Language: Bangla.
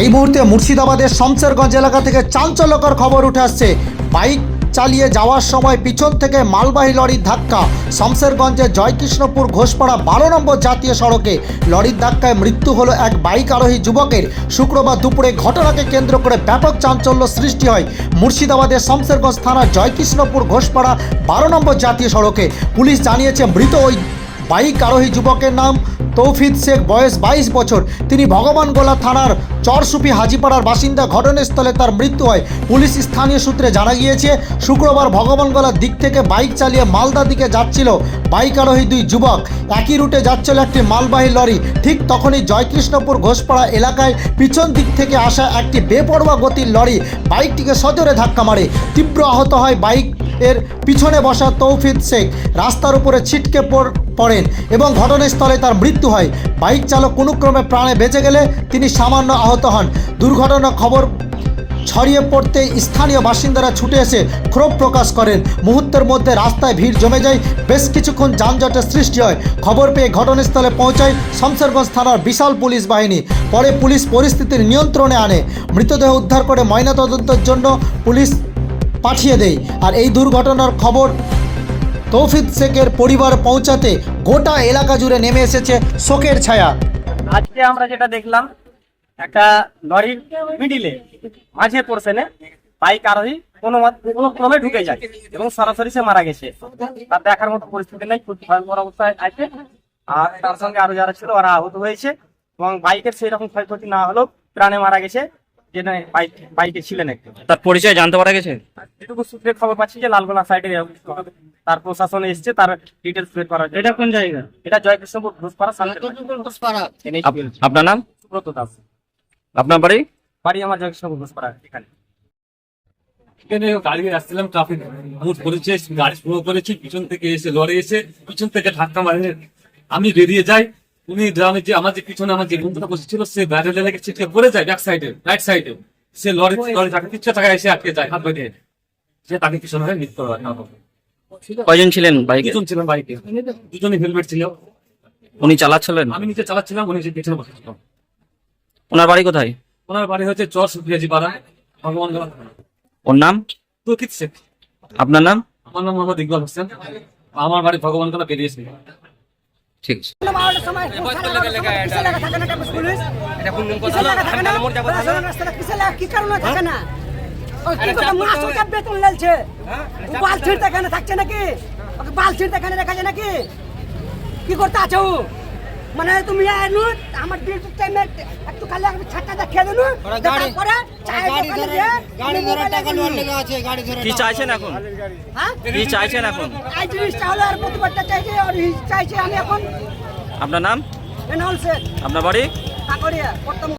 এই মুহূর্তে মুর্শিদাবাদের শমশেরগঞ্জ এলাকা থেকে চাঞ্চল্যকর খবর উঠে আসছে। বাইক চালিয়ে যাওয়ার সময় পিছন থেকে মালবাহী লরির ধাক্কা। শমশেরগঞ্জের জয়কৃষ্ণপুর ঘোষপাড়া বারো নম্বর জাতীয় সড়কে লরির ধাক্কায় মৃত্যু হলো এক বাইক আরোহী যুবকের। শুক্রবার দুপুরে ঘটনাকে কেন্দ্র করে ব্যাপক চাঞ্চল্য সৃষ্টি হয় মুর্শিদাবাদের শমশেরগঞ্জ থানার জয়কৃষ্ণপুর ঘোষপাড়া বারো নম্বর জাতীয় সড়কে। পুলিশ জানিয়েছে, মৃত ওই বাইক আরোহী যুবকের নাম তৌফিদ শেখ, বয়স বাইশ বছর। তিনি ভগবানগোলা থানার চরসুপি হাজিপাড়ার বাসিন্দা। ঘটনাস্থলে তার মৃত্যু হয়। পুলিশ স্থানীয় সূত্রে জানা গিয়েছে, শুক্রবার ভগবানগোলার দিক থেকে বাইক চালিয়ে মালদার দিকে যাচ্ছিল বাইক আরোহী দুই যুবক। একই রুটে যাচ্ছিল একটি মালবাহী লরি। ঠিক তখনই জয়কৃষ্ণপুর ঘোষপাড়া এলাকায় পিছন দিক থেকে আসা একটি বেপরোয়া গতির লরি বাইকটিকে সজোরে ধাক্কা মারে। তীব্র আহত হয় বাইক এর পিছনে বসা তৌফিদ শেখ রাস্তার উপরে ছিটকে পড়- পড়েন এবং ঘটনাস্থলে তার মৃত্যু হয়। বাইক চালক কোনোক্রমে প্রাণে বেঁচে গেলে তিনি সামান্য আহত হন। দুর্ঘটনার খবর ছড়িয়ে পড়তে স্থানীয় বাসিন্দারা ছুটে এসে ক্ষোভ প্রকাশ করেন। মুহূর্তের মধ্যে রাস্তায় ভিড় জমে যায়, বেশ কিছুক্ষণ যানজটের সৃষ্টি হয়। খবর পেয়ে ঘটনাস্থলে পৌঁছায় শমশেরগঞ্জ থানার বিশাল পুলিশ বাহিনী। পরে পুলিশ পরিস্থিতির নিয়ন্ত্রণে আনে। মৃতদেহ উদ্ধার করে ময়নাতদন্তের জন্য পুলিশ পাঠিয়ে দেয় আর এই দুর্ঘটনার খবর তৌফিদ শেখের পরিবার পৌঁছাতে গোটা এলাকা জুড়ে নেমে এসেছে শোকের ছায়া। আজকে আমরা যেটা দেখলাম, একটা লরির মিডিলে মাঝের পোর্শনে বাইক আরোহী কোনো কোনো ক্রমে ঢুকে যায় এবং সরাসরি সে মারা গেছে। তার দেখার মতো পরিস্থিতি নেই, খুব ভয়ঙ্কর অবস্থায় আছে। আর তার সঙ্গে আরও যারা ছিল, ওরা আহত হয়েছে এবং বাইকের সেই রকম ক্ষয়ক্ষতি না হলেও প্রাণে মারা গেছে। যে বাইকে ছিলেন একটু তার পরিচয় জানতে পারা গেছে? যেটুকু সূত্রে খবর পাচ্ছি যে লালগোলা সাইডে তার প্রশাসন এসছে তার ডিটেলস বের এটা কোন জায়গা? এটা জয়কৃষ্ণপুর ঘোষপাড়া সামনে। আপনার নাম? সুব্রত দাস। আপনার বাড়ি? বাড়ি আমার জয়কৃষ্ণপুর ঘোষপাড়া এখানে। এখানে গাড়ি আসছিলাম ট্রাফিক মুড করেছে গাড়ি স্লো করেছি পিছন থেকে এসে লড়ে এসে পিছন থেকে ধাক্কা মারে আমি বেরিয়ে যাই উনি গ্রামে যে আমার যে পিছনে আমার যে বন্ধুটা বসেছিল সে ব্যারেলে লেগে ছিটকে পড়ে যায় ব্যাক সাইডে রাইট সাইডে সে লরি লরি তাকে পিছনে টাকা এসে আটকে যায় হাত বেঁধে সে তাকে পিছনে হয়ে মৃত্যু হয়। কয়জন ছিলেন বাইকে? দুজন ছিলেন বাইকে। দুজনই হেলমেট ছিল। উনি চালাচ্ছিলেন? আমি নিচে চালাচ্ছিলাম উনি যে পিছনে বসেছিল ওনার বাড়ি কোথায়? ওনার বাড়ি হচ্ছে চর সুপ্রিয়াজি পাড়া ভগবান ওর নাম? তুর্কিত শেখ। আপনার নাম? আমার নাম মোহাম্মদ ইকবাল হোসেন। আমার বাড়ি ভগবান কলা বেরিয়েছে। ঠিক আছে। বেতন লেলছে। বাল ছিঁড়তে এখানে থাকছে নাকি? বাল ছিঁড়তে এখানে রেখা যায় নাকি? কি করতে আছে? মানে তুমি আইনু আমার ডিউটি টাইমে একটু খালি আমি ছাটটা দেখিয়ে দেনু তারপরে গাড়ি ধরে গাড়ি ধরে টাকা লোন লেগে আছে কি চাইছেন এখন? হ্যাঁ? কি চাইছেন এখন? এই জিনিসটা হলো আর প্রতিবাদটা চাইছে আর চাইছে আমি এখন। আপনার নাম? এনাউন্স আপনার বাড়ি? কাকড়িয়া প্রথম